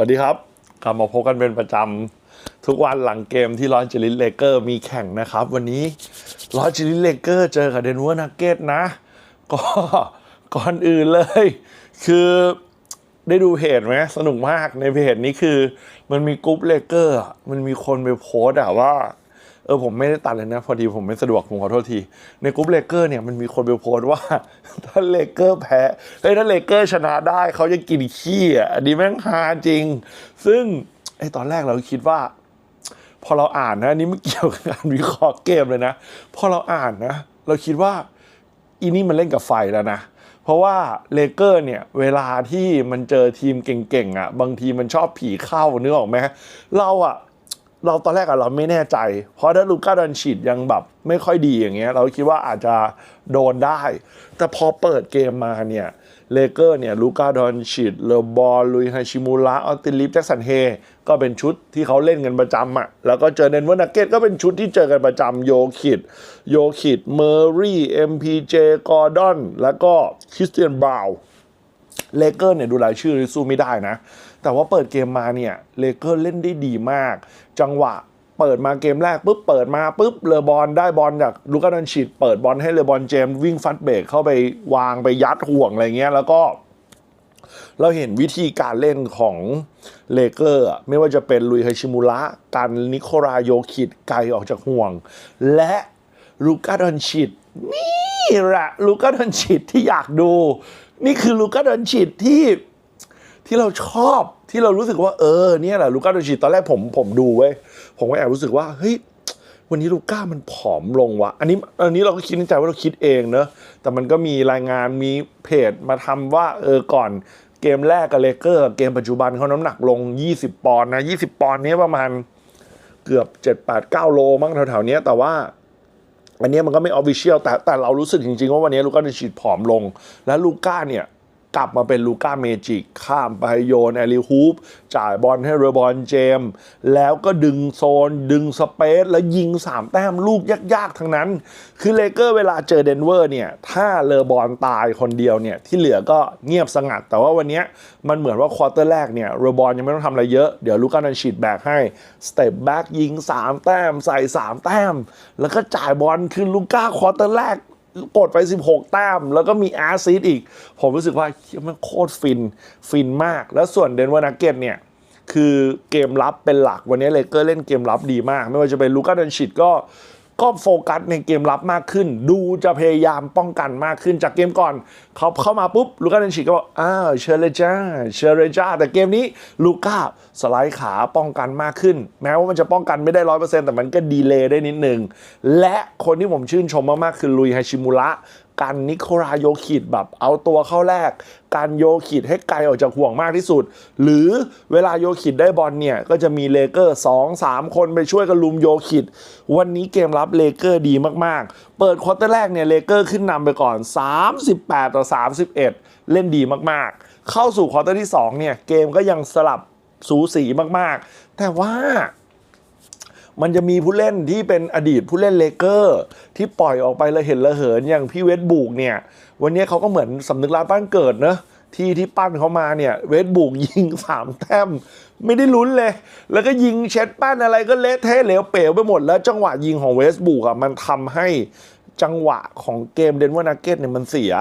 วัสดีครับ กลับมาพบกันเป็นประจำทุกวันหลังเกมที่ลอนจิลิสเลเกอร์มีแข่งนะครับ วันนี้ลอนจิลิสเลเกอร์เจอกับเดนเวอร์นักเก็ตนะ ก็ก่อนอื่นเลย คือได้ดูเพจไหมสนุกมากในเพจนี้คือ มันมีกรุ๊ปเลเกอร์มันมีคนไปโพสอะว่า เออผมไม่ได้ตัดเลยนะ พอดีผมไม่สะดวกผมขอโทษที ในกรุ๊ปเลเกอร์เนี่ยมันมีคนไปโพสต์ว่า ถ้าเลเกอร์แพ้เฮ้ยถ้าเลเกอร์ชนะได้เขาจะกินขี้อะอันนี้แม่งฮาจริง ซึ่งไอตอนแรกเราคิดว่า พอเราอ่านนะนนี้ไม่เกี่ยวกับการวิเคราะห์เกมเลยนะ พอเราอ่านนะ เราคิดว่าอีนี่มันเล่นกับไฟแล้วนะเพราะว่าเลเกอร์เนี่ย เวลาที่มันเจอทีมเก่งๆอะ บางทีมันชอบผีเข้านึกออกไหมเราอะ เราตอนแรกอะเราไม่แน่ใจ เพราะถ้าลูก้าดอนชิดยังแบบไม่ค่อยดีอย่างเงี้ย เราคิดว่าอาจจะโดนได้ แต่พอเปิดเกมมาเนี่ย เลเกอร์เนี่ยลูก้าดอนชิดเลอบอลลุยฮาชิมูระออตติลิฟแจ็คสันเฮก็เป็นชุดที่เขาเล่นกันประจำอะแล้วก็เจอเดนเวอร์นักเก็ตก็เป็นชุดที่เจอกันประจำโยคิดโยคิดเมอร์รี่เอ็มพีเจกอร์ดอนแล้วก็คริสเตียนบราวน์เลเกอร์เนี่ยดูรายชื่อสู้ไม่ได้นะ แต่ว่าเปิดเกมมาเนี่ยเลเกอร์เล่นได้ดีมาก จังหวะเปิดมาเกมแรกปุ๊บเปิดมาปุ๊บเลอบอลได้บอลจากลูกาดันชิดเปิดบอลให้เลอบอลเจมวิ่งฟัดเบรกเข้าไปวางไปยัดห่วงอะไรเงี้ยแล้วก็เราเห็นวิธีการเล่นของเลเกอร์ไม่ว่าจะเป็นลุยฮชิมูระกันนิโคราโยคิดไกลออกจากห่วง และลูกาดอนชิดนี่แหละลูกาดอนชิดที่อยากดู นี่คือลูกาดอนชิดที่ ที่เราชอบที่เรารู้สึกว่าเออเนี่ยแหละลูก้าโดชิตตอนแรกผมผมดูเว้ยผมก็แอบรู้สึกว่าเฮ้ยวันนี้ลูก้ามันผอมลงวะอันนี้อันนี้เราก็คิดในใจว่าเราคิดเองเนอะแต่มันก็มีรายงานมีเพจมาทำว่าเออก่อนเกมแรกกับเลเกอร์เกมปัจจุบันเขาน้ำหนักลง 20 ปอนด์นะ 20 ปอนด์นี้ประมาณเกือบ 7 8 9 โลมั้งแถวๆนี้แต่ว่า อันนี้มันก็ไม่ออฟฟิเชียลแต่แต่เรารู้สึกจริงๆว่าวันนี้ลูก้าดิชิตผอมลง และลูก้าเนี่ย กลับมาเป็นลูก้าเมจิก ข้ามไปโยนแอลิฮูป จ่ายบอลให้เรบอลเจม แล้วก็ดึงโซน ดึงสเปซ แล้วยิง 3 แต้มลูกยากๆ ทั้งนั้น คือเลเกอร์เวลาเจอเดนเวอร์เนี่ย ถ้าเลอบอลตายคนเดียวเนี่ย ที่เหลือก็เงียบสงัด แต่ว่าวันนี้มันเหมือนว่าควอเตอร์แรกเนี่ยเรบอลยังไม่ต้องทำอะไรเยอะ เดี๋ยวลูก้าดันฉีดแบกให้สเตปแบ็กยิง 3 แต้มใส่ 3 แต้ม แล้วก็จ่ายบอลคือลูก้าควอเตอร์แรก กดไป 16 แต้ม แล้วก็มีอสซิสต์อีก ผมรู้สึกว่ามันโคตรฟินฟินมาก แล้วส่วนเดนเวอร์นักเก็ตเนี่ย คือเกมรับเป็นหลักวันนี้เลเกอร์เล่นเกมรับดีมาก ไม่ว่าจะเป็นลูก้าดันชิดก็ ก็โฟกัสในเกมรับมากขึ้น ดูจะพยายามป้องกันมากขึ้นจากเกมก่อน เขาเข้ามาปุ๊บลูก้าเดนชิก็บอกอ้าวเชเลจ้าเชเลจ้าแต่เกมนี้ลูก้าสไลด์ขาป้องกันมากขึ้น แม้ว่ามันจะป้องกันไม่ได้ร้อยเปอร์เซ็นต์แต่มันก็ดีเลย์ได้นิดนึง และคนที่ผมชื่นชมมากๆคือลุยฮาชิมุระ การนิโคราโยคิดแบบเอาตัวเข้าแรก การโยคิดให้ไกลออกจากห่วงมากที่สุด หรือเวลาโยคิดได้บอลเนี่ย ก็จะมีเลเกอร์2 3คนไปช่วยกันลุมโยคิด วันนี้เกมรับเลเกอร์ดีมากๆ เปิดควอเตอร์แรกเนี่ยเลเกอร์ขึ้นนำไปก่อน 38 ต่อ 31 เล่นดีมากๆ เข้าสู่ควอเตอร์ที่2เนี่ยเกมก็ยังสลับสูสีมากๆ แต่ว่า มันจะมีผู้เล่นที่เป็นอดีตผู้เล่นเลเกอร์ ที่ปล่อยออกไปละเห็นละเหินอย่างพี่เวสบุกเนี่ย วันนี้เขาก็เหมือนสำนึกรักบ้านเกิดเนอะที่ที่ปั้นเขามาเนี่ย เวสบุกยิงสามแต้มไม่ได้ลุ้นเลย แล้วก็ยิงเช็ดปั้นอะไรก็เละเทะเหลวเป๋วไปหมดแล้วจังหวะยิงของเวสบุกอะมันทำให้ จังหวะของเกมเดนเวอร์นักเก็ตเนี่ยมันเสีย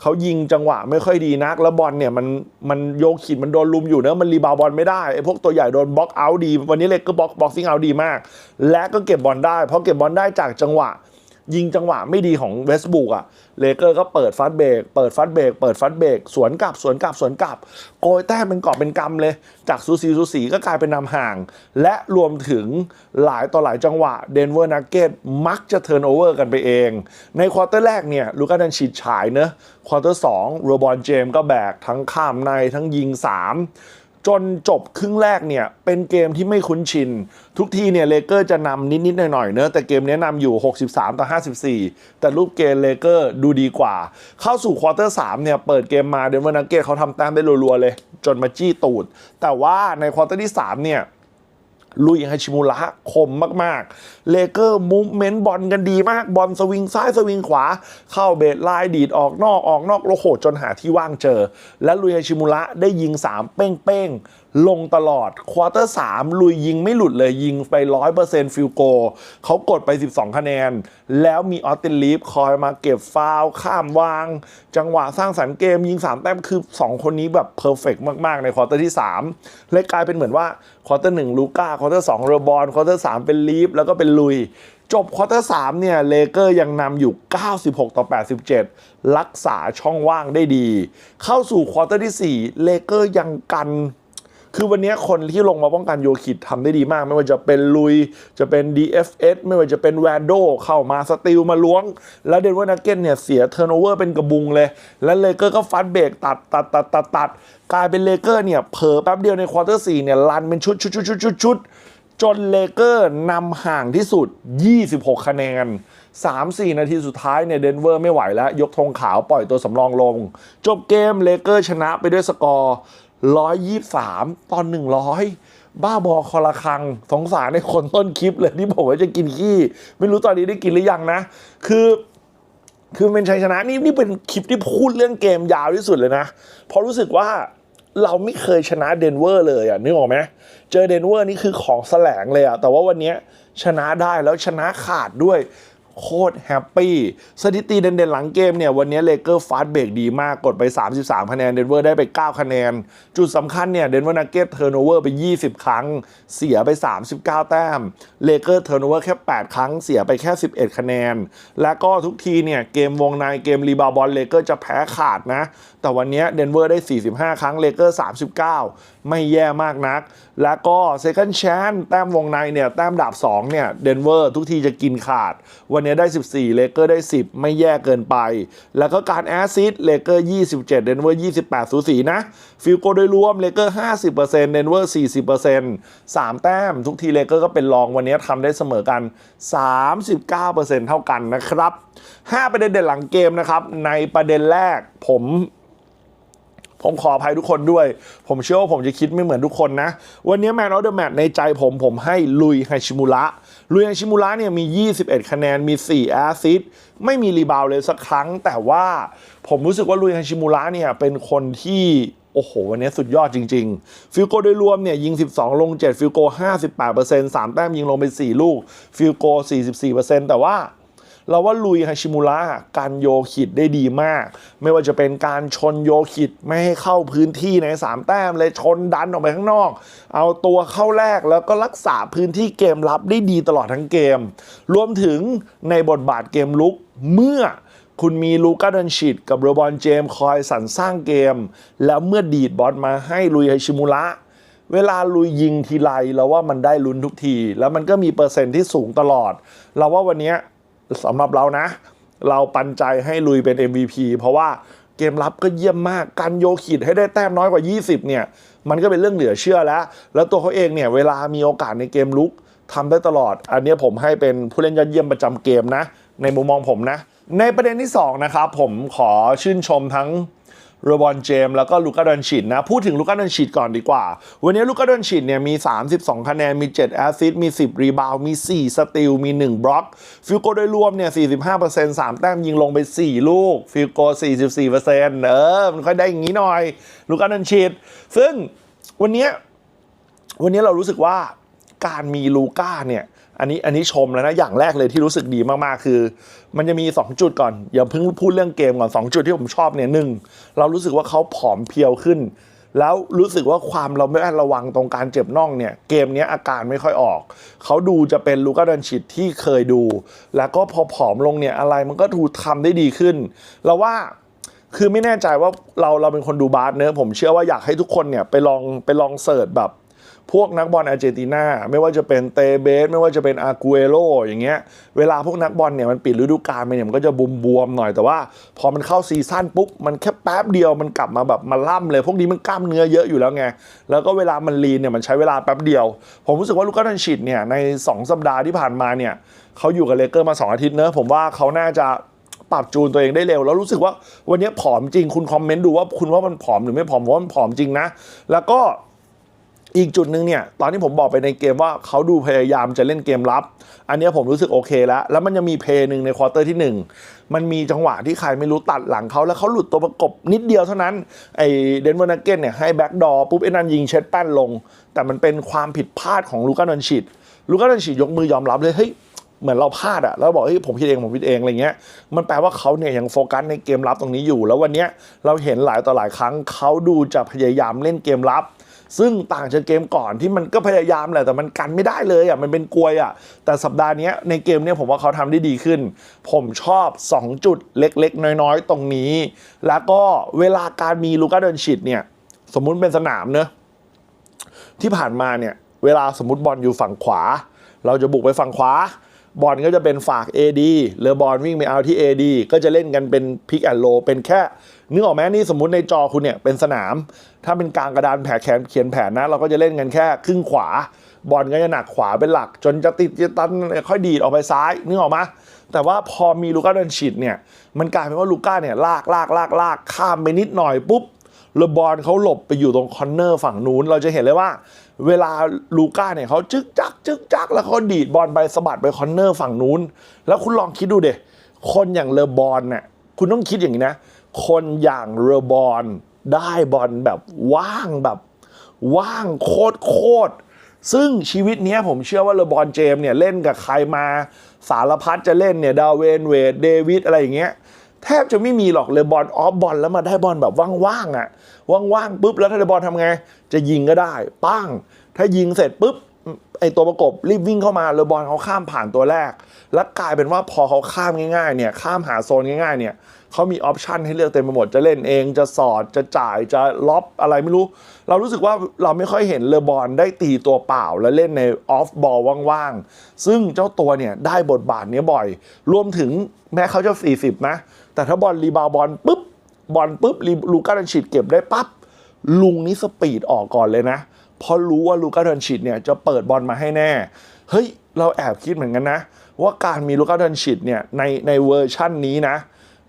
เขายิงจังหวะไม่ค่อยดีนัก แล้วบอลเนี่ยมันมันโยกขีดมันโดนลุมอยู่เนอะมันรีบาวบอลไม่ได้ไอ้พวกตัวใหญ่โดนบล็อกเอาดี วันนี้เล็กก็บล็อกบ็อกซิ่งเอาดีมาก และก็เก็บบอลได้ เพราะเก็บบอลได้จากจังหวะ ยิงจังหวะไม่ดีของเวสบุกอะเลเกอร์ก็เปิดฟัดเบรกเปิดฟัดเบรกเปิดฟัดเบรกสวนกลับสวนกลับสวนกลับ โกยแต้มเป็นกอบเป็นกำเลย จากซูซีซูสีก็กลายเป็นนำห่าง และรวมถึงหลายต่อหลายจังหวะเดนเวอร์นักเก็ตมักจะเทิร์นโอเวอร์กันไปเอง ในควอเตอร์แรกเนี่ยลูกาดันฉีดฉายเนอะควอเตอร์สองโรบอนเจมก็แบกทั้งข้ามในทั้งยิง3 จนจบครึ่งแรกเนี่ย เป็นเกมที่ไม่คุ้นชิน ทุกทีเนี่ยเลเกอร์จะนำนิด ๆ หน่อย ๆ เนอะแต่เกมนี้นำอยู่ 63 ต่อ 54 แต่รูปเกมเลเกอร์ดูดีกว่า เข้าสู่ควอเตอร์3เนี่ย เปิดเกมมาเดนเวอร์นักเกตเขาทำแต้มได้รัว ๆ เลย จนมาจี้ตูด แต่ว่าในควอเตอร์ที่ 3 เนี่ย ลุยฮาชิมุระคมมาก ๆ เลเกอร์มูฟเมนต์บอลกันดีมาก บอลสวิงซ้ายสวิงขวา เข้าเบสไลน์ดีดออกนอกออกนอกโลโหจนหาที่ว่างเจอ และลุยฮาชิมุระได้ยิง 3 เป้งเป้งๆ ลงตลอดควอเตอร์3ลุยยิงไม่หลุดเลยยิงไป 100%ฟิลโก เขากดไป 12 คะแนน แล้วมีออสตินลีฟคอยมาเก็บฟาวข้ามวาง จังหวะสร้างสรรค์เกม ยิง 3 แต้มคือ 2 คนนี้แบบเพอร์เฟกมาก ๆ ในควอเตอร์ที่ 3 เลยกลายเป็นเหมือนว่าควอเตอร์1ลูก้าควอเตอร์2เรบอลควอเตอร์3เป็นลีฟแล้วก็เป็นลุยจบควอเตอร์3เนี่ยเลเกอร์ยังนำอยู่ 96 ต่อ 87 รักษาช่องว่างได้ดี เข้าสู่ควอเตอร์ที่ 4 เลเกอร์ยังกัน คือวันนี้คนที่ลงมาป้องกันโยคิดทำได้ดีมาก ไม่ว่าจะเป็นลุยจะเป็น DFS ไม่ว่าจะเป็นแวนโดเข้ามาสติลมาล้วง แล้วเดนเวอร์นักเก็ตเนี่ยเสียเทอร์โนเวอร์เป็นกระบุงเลย แล้วเลเกอร์ก็ฟัดเบรกตัดตัดตัดตัดตัดกลายเป็นเลเกอร์เนี่ยเผลอแป๊บเดียวในควอเตอร์4เนี่ยรันเป็นชุดชุดชุดชุดชุดชุดจนเลเกอร์นำห่างที่สุด 26 คะแนน 3-4 นาทีสุดท้ายเนี่ยเดนเวอร์ไม่ไหวแล้ว ยกธงขาวปล่อยตัวสำรองลง จบเกมเลเกอร์ชนะไปด้วยสกอร์ 123 ตอน 100 บ้าบอคอละคัง สงสารในคนต้นคลิปเลยที่บอกว่าจะกินขี้ ไม่รู้ตอนนี้ได้กินหรือยังนะ คือคือเป็นชัยชนะนี่นี่เป็นคลิปที่พูดเรื่องเกมยาวที่สุดเลยนะ เพราะรู้สึกว่าเราไม่เคยชนะเดนเวอร์เลยอะนึกออกไหมเจอเดนเวอร์นี่คือของแสลงเลยอะแต่ว่าวันนี้ชนะได้แล้วชนะขาดด้วย โคตรแฮปปี้สถิติเด่นๆหลังเกมเนี่ย วันนี้เลเกอร์ฟาสเบรกดีมากกดไป 33 คะแนนเดนเวอร์ได้ไป 9 คะแนน จุดสำคัญเนี่ยเดนเวอร์นักเก็ตเทอร์โนเวอร์ไป 20 ครั้ง เสียไป 39 แต้มเลเกอร์เทอร์โนเวอร์แค่ 8 ครั้งเสียไปแค่ 11 คะแนน และก็ทุกทีเนี่ย เกมวงในเกมรีบาบอลเลเกอร์จะแพ้ขาดนะ แต่วันนี้เดนเวอร์ได้ 45 ครั้งเลเกอร์39 ไม่แย่มากนัก แล้วก็เซคันด์แชนแต้มวงในเนี่ย แต้มดาบ 2 เนี่ย เดนเวอร์ทุกทีจะกินขาด วันนี้ได้ 14 เลเกอร์ได้ 10 ไม่แย่เกินไป แล้วก็การแอสซิสเลเกอร์ 27 เดนเวอร์ 28 สูสีนะ ฟิลโกโดยรวมเลเกอร์ 50%เดนเวอร์ 40% 3 แต้ม ทุกทีเลเกอร์ก็เป็นรองวันนี้ทำได้เสมอกัน 39%เท่ากันนะครับ 5 ประเด็นเด่นหลังเกมนะครับในประเด็นแรกผม ผมขออภัยทุกคนด้วย ผมเชื่อว่าผมจะคิดไม่เหมือนทุกคนนะ วันนี้แมนออเดอะแมตในใจผมผมให้ลุยไฮชิมุระลุยไฮชิมุระเนี่ยมี 21 คะแนนมี 4 แอสซิสต์ไม่มีรีบาวเลยสักครั้ง แต่ว่าผมรู้สึกว่าลุยไฮชิมุระเนี่ยเป็นคนที่โอ้โห วันนี้สุดยอดจริง ๆ ฟิลโกโดยรวมเนี่ยยิง 12 ลง 7 ฟิลโก 58% 3 แต้มยิงลงไป 4 ลูก ฟิลโก 44%แต่ว่า เราว่าลุยฮาชิมุระการโยคิดได้ดีมาก ไม่ว่าจะเป็นการชนโยคิดไม่ให้เข้าพื้นที่ใน 3 แต้มเลยชนดันออกไปข้างนอก เอาตัวเข้าแรกแล้วก็รักษาพื้นที่เกมรับได้ดีตลอดทั้งเกม รวมถึงในบทบาทเกมลุกเมื่อคุณมีลูก้าดันชิดกับโรบอนเจมคอยสรรสร้างเกม แล้วเมื่อดีดบอลมาให้ลุยฮาชิมุระเวลาลุยยิงทีไรเราว่ามันได้ลุ้นทุกที แล้วมันก็มีเปอร์เซ็นต์ที่สูงตลอด เราว่าวันนี้ สำหรับเรานะ เราปันใจให้ลุยเป็น MVP เพราะว่าเกมรับก็เยี่ยมมาก การโยขิดให้ได้แต้มน้อยกว่า 20 เนี่ย มันก็เป็นเรื่องเหลือเชื่อแล้ว แล้วตัวเขาเองเนี่ย เวลามีโอกาสในเกมลุกทำได้ตลอด อันนี้ผมให้เป็นผู้เล่นยอดเยี่ยมประจำเกมนะ ในมุมมองผมนะ ในประเด็นที่ 2 นะครับ ผมขอชื่นชมทั้ง โรบอนเจมแล้วก็ลูก้าดอนชิดนะพูดถึงลูก้าดอนชิดก่อนดีกว่า วันนี้ลูก้าดอนชิดเนี่ยมี 32 คะแนน มี 7 แอสซิสต์มี 10 รีบาวมี 4 สติลมี 1 บล็อก ฟิลโกโดยรวมเนี่ย 45% 3 แต้มยิงลงไป 4 ลูก ฟิลโก 44%เออ มันค่อยได้อย่างนี้หน่อย ลูก้าดอนชิดซึ่งวันนี้วันนี้เรารู้สึกว่าการมีลูก้าเนี่ย อันนี้อันนี้ชมแล้วนะ อย่างแรกเลยที่รู้สึกดีมากๆ คือ มันจะมี 2 จุดก่อน อย่าเพิ่งพูดเรื่องเกมก่อน 2 จุดที่ผมชอบเนี่ยหนึ่งเรารู้สึกว่าเขาผอมเพรียวขึ้น แล้วรู้สึกว่าความเราไม่ระวังตรงการเจ็บน่องเนี่ย เกมนี้อาการไม่ค่อยออก เขาดูจะเป็นลูก้าดันชิตที่เคยดู แล้วก็พอผอมลงเนี่ยอะไรมันก็ถูกทำได้ดีขึ้นเราว่าคือไม่แน่ใจว่าเราเราเป็นคนดูบาสเนอะผมเชื่อว่าอยากให้ทุกคนเนี่ยไปลองไปลองเสิร์ชแบบ พวกนักบอลอาร์เจนตินาไม่ว่าจะเป็นเตเบสไม่ว่าจะเป็นอากูเอโรอย่างเงี้ยเวลาพวกนักบอลเนี่ยมันปิดฤดูกาลไปเนี่ยมันก็จะบวมๆหน่อยแต่ว่า พอมันเข้าซีซั่นปุ๊บมันแค่แป๊บเดียวมันกลับมาแบบมาล่ำเลย พวกนี้มันกล้ามเนื้อเยอะอยู่แล้วไงแล้วก็เวลามันลีนเนี่ยมันใช้เวลาแป๊บเดียว ผมรู้สึกว่าลูก้าดันชิดเนี่ยใน 2 สัปดาห์ที่ผ่านมาเนี่ยเขาอยู่กับเลเกอร์มา 2 อาทิตย์เนอะผมว่าเขาน่าจะปรับจูนตัวเองได้เร็ว แล้วรู้สึกว่าวันนี้ผอมจริงคุณคอมเมนต์ดูว่าคุณว่ามันผอมหรือไม่ผอมว่ามันผอมจริงนะ แล้วก็ อีกจุดหนึ่งเนี่ย ตอนที่ผมบอกไปในเกมว่าเขาดูพยายามจะเล่นเกมรับ อันนี้ผมรู้สึกโอเคแล้ว แล้วมันยังมีเพย์หนึ่งในควอเตอร์ที่หนึ่งมันมีจังหวะที่ใครไม่รู้ตัดหลังเขาแล้วเขาหลุดตัวประกบนิดเดียวเท่านั้น ไอเดนเวอร์นักเก็ตเนี่ยให้แบ็กดอปุ๊บไอ้นันยิงเช็ดแป้นลง แต่มันเป็นความผิดพลาดของลูก้าดอนชิดลูก้าดอนชิดยกมือยอมรับเลยเฮ้ยเหมือนเราพลาดอะแล้วบอกเฮ้ยผมผิดเองผมผิดเองอะไรเงี้ยมันแปลว่าเขาเนี่ยยังโฟกัสในเกมรับตรงนี้อยู่ แล้ววันเนี้ยเราเห็นหลายต่อหลายครั้งเขาดูจะพยายามเล่นเกมรับ ซึ่งต่างจากเกมก่อนที่มันก็พยายามแหละแต่มันกันไม่ได้เลยอะมันเป็นกลวยอะแต่สัปดาห์นี้ในเกมเนี้ยผมว่าเขาทำได้ดีขึ้น ผมชอบ 2 จุดเล็กๆ น้อยๆ ตรงนี้ แล้วก็เวลาการมีลูก้าเดินชิดเนี่ยสมมุติเป็นสนามเนอะที่ผ่านมาเนี่ยเวลาสมมติบอลอยู่ฝั่งขวา เราจะบุกไปฝั่งขวาบอลก็จะเป็นฝาก AD หรือบอลวิ่งไปเอาที่ AD ก็จะเล่นกันเป็นพิกแอนโลเป็นแค่นึกออกไหมนี่สมมติในจอคุณเนี่ยเป็นสนาม ถ้าเป็นกลางกระดานแผนแขนเขียนแผนนะ เราก็จะเล่นกันแค่ครึ่งขวา บอลก็จะหนักขวาเป็นหลัก จนจะติดจะตันค่อยดีดออกไปซ้ายนึกออกไหมแต่ว่าพอมีลูก้าดินฉีดเนี่ย มันกลายเป็นว่าลูก้าเนี่ยลากลากลากลากข้ามไปนิดหน่อยปุ๊บแล้วบอลเขาหลบไปอยู่ตรงคอนเนอร์ฝั่งนู้น เราจะเห็นเลยว่า เวลาลูก้าเนี่ยเขาจึกจักจึกจักแล้วเขาดีดบอลไปสะบัดไปคอนเนอร์ฝั่งนู้น แล้วคุณลองคิดดูเดคนอย่างเลอบอลเนี่ยคุณต้องคิดอย่างนี้นะ คนอย่างเลอบอล ได้บอลแบบว่างแบบว่างโคตรโคตรซึ่งชีวิตเนี้ยผมเชื่อว่าเลบอนเจมเนี่ยเล่นกับใครมาสารพัดจะเล่นเนี่ยดาวเวนเวดเดวิดอะไรอย่างเงี้ยแทบจะไม่มีหรอกเลยบอลออฟบอลแล้วมาได้บอลแบบว่างๆอะว่างๆปุ๊บแล้วถ้าเลบอลทำไง จะยิงก็ได้ ปั้ง ถ้ายิงเสร็จปุ๊บ ไอตัวประกบรีบวิ่งเข้ามาเลยบอลเขาข้ามผ่านตัวแรก แล้วกลายเป็นว่าพอเขาข้ามง่ายๆเนี่ยข้ามหาโซนง่ายๆเนี่ยเขามีออปชันให้เลือกเต็มไปหมดจะเล่นเองจะสอดจะจ่ายจะล็อบอะไรไม่รู้ เรารู้สึกว่าเราไม่ค่อยเห็นเลอบอลได้ตีตัวเปล่า และเล่นในออฟบอลว่างๆ ซึ่งเจ้าตัวเนี่ยได้บทบาทนี้บ่อย รวมถึงแม้เขาจะ 40 นะ แต่ถ้าบอลรีบาวบอลปุ๊บบอลปุ๊บรีลูก้าดันชิดเก็บได้ปั๊บลุงนี่สปีดออกก่อนเลยนะเพราะรู้ว่าลูก้าดอนชิดเนี่ยจะเปิดบอลมาให้แน่ เฮ้ย เราแอบคิดเหมือนกันนะ ว่าการมีลูก้าดอนชิดเนี่ยในในเวอร์ชั่นนี้นะ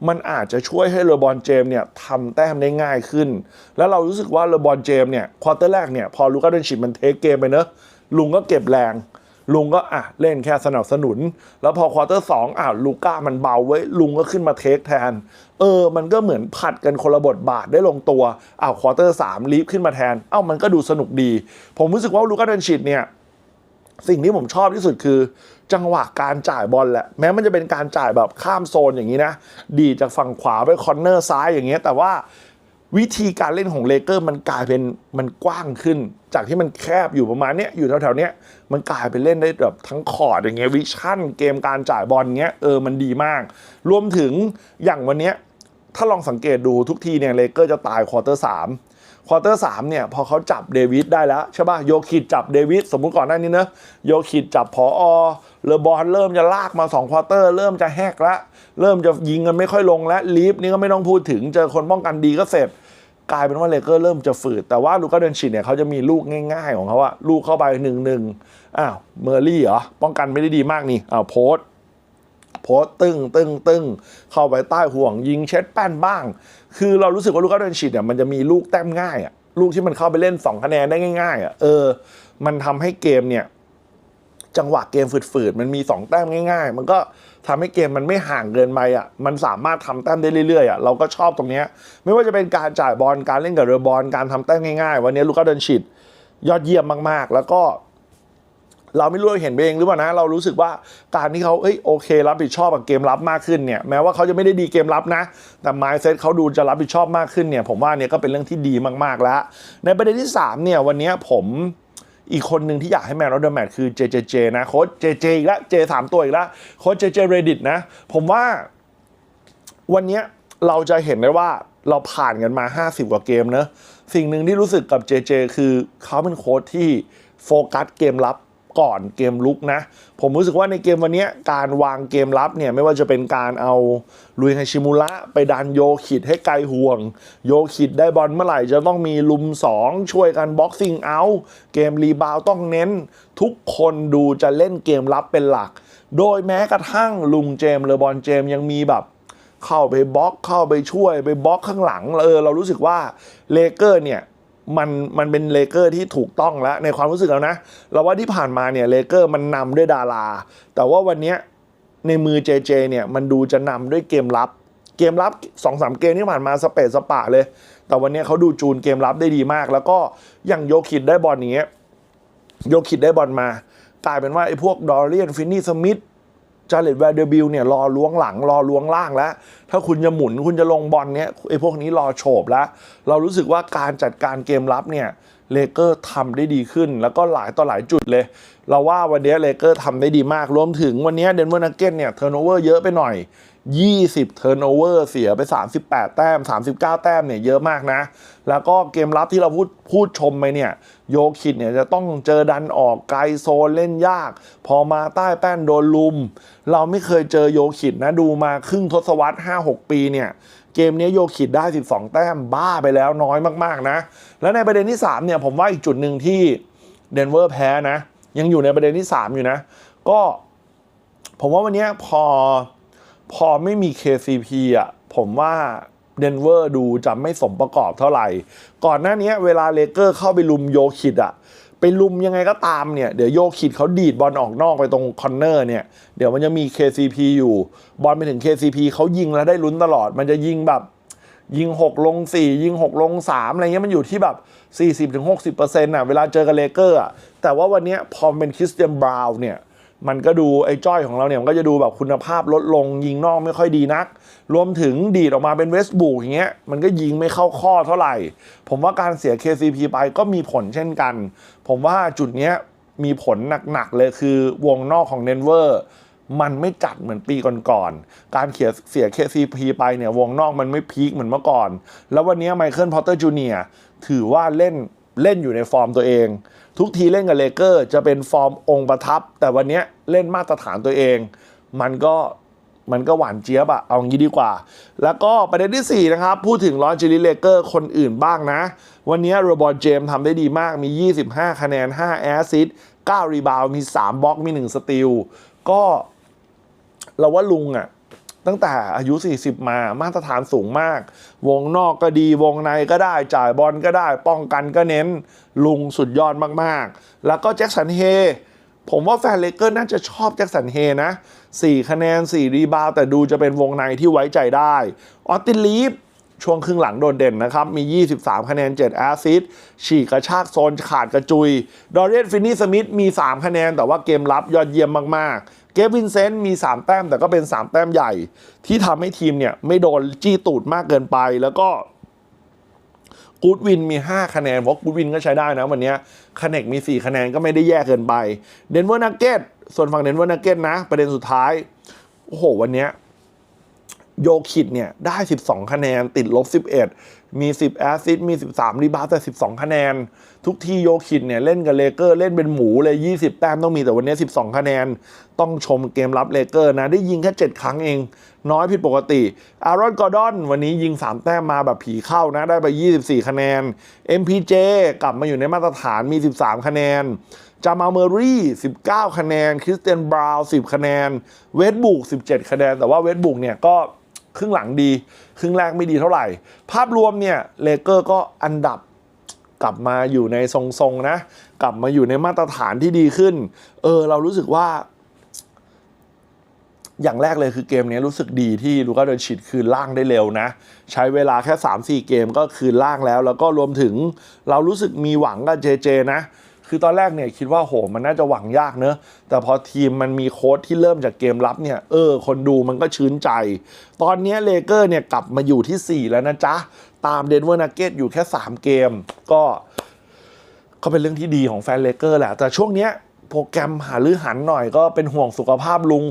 มันอาจจะช่วยให้เลบอนเจมเนี่ยทำแต้มได้ง่ายขึ้น แล้วเรารู้สึกว่าเลบอนเจมเนี่ยควอเตอร์แรกเนี่ยพอลูก้าดอนชิดมันเทคเกมไปเนอะลุงก็เก็บแรง ลุงก็อะเล่นแค่สนับสนุน แล้วพอควอเตอร์สองอะลูก้ามันเบาไว้ลุงก็ขึ้นมาเทคแทน เออ มันก็เหมือนผัดกันคนละบทบาทได้ลงตัวอ้าวควอเตอร์สามลีฟขึ้นมาแทนเอ้ามันก็ดูสนุกดี ผมรู้สึกว่าลูก้าเดนชิดเนี่ยสิ่งที่ผมชอบที่สุดคือ จังหวะการจ่ายบอลแหละ แม้มันจะเป็นการจ่ายแบบข้ามโซนอย่างนี้นะ ดีจากฝั่งขวาไปคอนเนอร์ซ้ายอย่างเงี้ยแต่ว่า วิธีการเล่นของเลเกอร์มันกลายเป็นมันกว้างขึ้น จากที่มันแคบอยู่ประมาณเนี้ยอยู่แถวๆเนี้ยมันกลายเป็นเล่นได้แบบทั้งคอร์ดอย่างเงี้ยวิชั่นเกมการจ่ายบอลเงี้ยเออมันดีมาก รวมถึงอย่างวันเนี้ยถ้าลองสังเกตดูทุกทีเนี่ยเลเกอร์จะตายควอเตอร์สาม ควอเตอร์สามเนี่ยพอเขาจับเดวิดได้แล้วใช่ป่ะโยคิดจับเดวิดสมมุติก่อนหน้านี้เนอะโยคิดจับพออเลบอลเริ่มจะลากมา2ควอเตอร์ เริ่มจะแหกละเริ่มจะยิงกันไม่ค่อยลงแล้วลีฟนี่ก็ไม่ต้องพูดถึงเจอคนป้องกันดีก็เสร็จกลายเป็นว่าเลเกอร์เริ่มจะฝืด แต่ว่าลูกาเดนชินเนี่ยเขาจะมีลูกง่ายๆของเขาอะลูกเข้าไปหนึ่งหนึ่งอ้าวเมอร์รี่เหรอป้องกันไม่ได้ดีมากนี่อ้าวโพส โพสต์ตึงตึงตึงเข้าไปใต้ห่วงยิงเช็ดแป้นบ้าง คือเรารู้สึกว่าลูกาเดนชิดเนี่ยมันจะมีลูกแต้มง่ายอะลูกที่มันเข้าไปเล่น2คะแนนได้ง่ายๆอะเออ มันทำให้เกมเนี่ยจังหวะเกมฝืดๆ มันมี 2 แต้มง่าย ๆ มันก็ทำให้เกมมันไม่ห่างเกินไปอะ มันสามารถทำแต้มได้เรื่อยๆอะ เราก็ชอบตรงเนี้ยไม่ว่าจะเป็นการจ่ายบอล การเล่นกับเรือบอล การทำแต้มง่ายๆ วันนี้ลูกาเดนชิดยอดเยี่ยมมากๆ แล้วก็ เราไม่รู้เราเห็นเองหรือเปล่านะเรารู้สึกว่าการที่เขาเอ้ยโอเค รับผิดชอบกับเกมรับมากขึ้นเนี่ยแม้ว่าเขาจะไม่ได้ดีเกมรับนะ แต่ mindset เขาดูจะรับผิดชอบมากขึ้นเนี่ยผมว่าเนี่ยก็เป็นเรื่องที่ดีมากๆแล้ว ในประเด็นที่3เนี่ยวันนี้ผมอีกคนหนึ่งที่อยากให้แมนออฟเดอะแมตคือ JJJ นะโค้ช JJ อีกแล้ว J สามตัวอีกแล้วโค้ช JJ Reddit นะ ผมว่าวันนี้เราจะเห็นได้ว่าเราผ่านกันมา 50 กว่าเกมเนะสิ่งหนึ่งที่รู้สึกกับ JJ คือเขาเป็นโค้ชที่โฟกัสเกมรับ ก่อนเกมลุกนะ ผมรู้สึกว่าในเกมวันนี้การวางเกมรับเนี่ยไม่ว่าจะเป็นการเอาลุยไฮชิมุระไปดันโยคิดให้ไกลห่วง โยคิดได้บอลเมื่อไหร่จะต้องมีลุม 2 ช่วยกันบ็อกซิ่งเอาเกมรีบาวต้องเน้น ทุกคนดูจะเล่นเกมรับเป็นหลัก โดยแม้กระทั่งลุงเจมเลอบอนเจมยังมีแบบเข้าไปบล็อกเข้าไปช่วยไปบล็อกข้างหลังเออเรารู้สึกว่าเลเกอร์เนี่ย มันมันเป็นเลเกอร์ที่ถูกต้องแล้วในความรู้สึกแล้วนะ เราว่าที่ผ่านมาเนี่ยเลเกอร์มันนำด้วยดารา แต่ว่าวันนี้ในมือเจเจเนี่ยมันดูจะนำด้วยเกมรับ เกมรับ2อสเกมที่ผ่านมาสเปซสปะเลย แต่วันนี้เขาดูจูนเกมรับได้ดีมาก แล้วก็อย่างโยคิดได้บอลอย่างเงี้โยคิดได้บอลมากลายเป็นว่าไอ้พวกดอเรียนฟินนี่สมิธ จาเลตแวร์เดบิลเนี่ยรอล้วงหลังรอล้วงล่างแล้ว ถ้าคุณจะหมุนคุณจะลงบอลเนี้ยไอ้พวกนี้รอโฉบแล้ว เรารู้สึกว่าการจัดการเกมรับเนี่ยเลเกอร์ทำได้ดีขึ้น แล้วก็หลายต่อหลายจุดเลย เราว่าวันนี้เลเกอร์ทำได้ดีมากรวมถึงวันนี้เดนเวอร์นักเก็ตเนี่ยเทอร์โนเวอร์เยอะไปหน่อย 20เทอร์โนเวอร์เสียไป 38 แต้ม 39 แต้มเนี่ยเยอะมากนะ แล้วก็เกมรับที่เราพูดพูดชมไปเนี่ย โยคิดเนี่ยจะต้องเจอดันออกไกลโซนเล่นยาก พอมาใต้แป้นโดนลุม เราไม่เคยเจอโยคิดนะ ดูมาครึ่งทศวรรษ 5-6 ปีเนี่ยเกมนี้โยคิดได้ 12 แต้มบ้าไปแล้วน้อยมากๆนะ แล้วในประเด็นที่ 3 เนี่ยผมว่าอีกจุดหนึ่งที่เดนเวอร์แพ้นะ ยังอยู่ในประเด็นที่ 3 อยู่นะ ก็ผมว่าวันนี้พอ พอไม่มี KCP อะผมว่าเดนเวอร์ดูจะไม่สมประกอบเท่าไหร่ ก่อนหน้านี้เวลาเลเกอร์เข้าไปลุมโยคิดอะไปลุมยังไงก็ตามเนี่ย เดี๋ยวโยคิดเขาดีดบอลออกนอกไปตรงคอนเนอร์เนี่ย เดี๋ยวมันจะมี KCP อยู่ บอลไปถึง KCP เขายิงแล้วได้ลุ้นตลอด มันจะยิงแบบ ยิง 6 ลง 4 ยิง 6 ลง 3 อะไรเงี้ยมันอยู่ที่แบบ 40-60%อะเวลาเจอกับเลเกอร์อะแต่ว่าวันนี้พอเป็นคริสเตียนบราวน์เนี่ย มันก็ดูไอ้จ้อยของเราเนี่ยมันก็จะดูแบบคุณภาพลดลงยิงนอกไม่ค่อยดีนัก รวมถึงดีดออกมาเป็นเวสบูกอย่างเงี้ยมันก็ยิงไม่เข้าข้อเท่าไหร่ ผมว่าการเสีย KCP ไปก็มีผลเช่นกัน ผมว่าจุดเนี้ยมีผลหนักๆเลยคือวงนอกของเดนเวอร์มันไม่จัดเหมือนปีก่อนๆ การเขียเสีย KCP ไปเนี่ยวงนอกมันไม่พีคเหมือนเมื่อก่อน แล้ววันนี้ไมเคิลพอตเตอร์จูเนียถือว่าเล่นเล่นอยู่ในฟอร์มตัวเอง ทุกทีเล่นกับเลเกอร์จะเป็นฟอร์มองค์ประทับ แต่วันนี้เล่นมาตรฐานตัวเอง มันก็มันก็หวานเจี๊ยบอะเอางี้ดีกว่า แล้วก็ประเด็นที่ 4 นะครับ พูดถึงลอนจิลิเลเกอร์คนอื่นบ้างนะ วันนี้โรบอทเจมทำได้ดีมากมี 25 คะแนน 5 แอสซิสต์9รีบาวมี 3บล็อกมี 1 สติลก็เราว่าลุงอะ ตั้งแต่อายุ 40 มามาตรฐานสูงมาก วงนอกก็ดีวงในก็ได้จ่ายบอลก็ได้ ป้องกันก็เน้น ลุงสุดยอดมากๆ แล้วก็แจ็คสันเฮผมว่าแฟนเลเกอร์น่าจะชอบแจ็คสันเฮนะ 4 คะแนน 4 รีบาวด์แต่ดูจะเป็นวงในที่ไว้ใจได้ ออตติลีฟช่วงครึ่งหลังโดดเด่นนะครับ มี 23 คะแนน 7 แอสซิสต์ฉีกกระชากโซนขาดกระจุย ดอเรียนฟินนี่สมิธมี 3 คะแนน แต่ว่าเกมรับยอดเยี่ยมมากๆ เกฟวินเซนต์มี 3 แต้มแต่ก็เป็น 3 แต้มใหญ่ ที่ทำให้ทีมเนี่ย ไม่โดนจี้ตูดมากเกินไปแล้วก็กูดวินมี 5 คะแนนเพราะกูดวินก็ใช้ได้นะวันนี้คาเนกมี 4 คะแนนก็ไม่ได้แย่เกินไปเดนเวอร์นักเก็ตส่วนฝั่งเดนเวอร์นักเก็ตนะ ประเด็นสุดท้ายโอ้โหวันนี้โยคิดเนี่ยได้ 12 คะแนนติดลบ 11 มี 10 แอสซิสมี 13 รีบาวด์แต่ 12 คะแนน ทุกที่โยคิดเนี่ย เล่นกับเลเกอร์ เล่นเป็นหมูเลย 20 แต้มต้องมีแต่วันนี้ 12 คะแนน ต้องชมเกมรับเลเกอร์นะ ได้ยิงแค่ 7 ครั้งเอง น้อยผิดปกติ อารอนกอร์ดอน วันนี้ยิง 3 แต้มมาแบบผีเข้านะ ได้ไป 24 คะแนน MPJ กลับมาอยู่ในมาตรฐานมี 13 คะแนนจามาเมอรี่ 19 คะแนน คริสเตียนบราวน์10 คะแนน เวสบุก 17 คะแนน แต่ว่าเวสบุกเนี่ยก็ ครึ่งหลังดี ครึ่งแรกไม่ดีเท่าไหร่ ภาพรวมเนี่ยเลเกอร์ก็อันดับกลับมาอยู่ในทรงๆนะ กลับมาอยู่ในมาตรฐานที่ดีขึ้น เออ เรารู้สึกว่า อย่างแรกเลยคือเกมนี้รู้สึกดีที่ลูก้าเดนชิดคืนล่างได้เร็วนะ ใช้เวลาแค่ 3-4 เกมก็คืนล่างแล้ว แล้วก็รวมถึงเรารู้สึกมีหวังกับเจเจนะ คือตอนแรกเนี่ยคิดว่าโหมันน่าจะหวังยากเนอะแต่พอทีมมันมีโค้ดที่เริ่มจากเกมรับเนี่ยเออ คนดูมันก็ชื้นใจ ตอนนี้เลเกอร์เนี่ยกลับมาอยู่ที่ 4 แล้วนะจ๊ะ ตามเดนเวอร์นักเก็ตอยู่แค่ 3 เกม ก็ก็เป็นเรื่องที่ดีของแฟนเลเกอร์แหละ แต่ช่วงเนี้ยโปรแกรมหาลือหันหน่อยก็เป็นห่วงสุขภาพลุง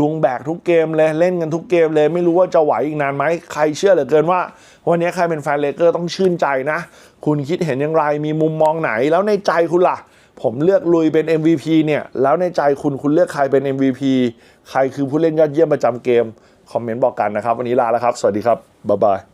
ลุงแบกทุกเกมเลยเล่นกันทุกเกมเลย ไม่รู้ว่าจะไหวอีกนานไหมใครเชื่อเหลือเกินว่า วันนี้ใครเป็นแฟนเลเกอร์ต้องชื่นใจนะ คุณคิดเห็นอย่างไรมีมุมมองไหนแล้วในใจคุณล่ะ ผมเลือกลุยเป็น MVP เนี่ย แล้วในใจคุณคุณเลือกใครเป็น MVP ใครคือผู้เล่นยอดเยี่ยมประจำเกม คอมเมนต์บอกกันนะครับ วันนี้ลาแล้วครับ สวัสดีครับบ๊ายบาย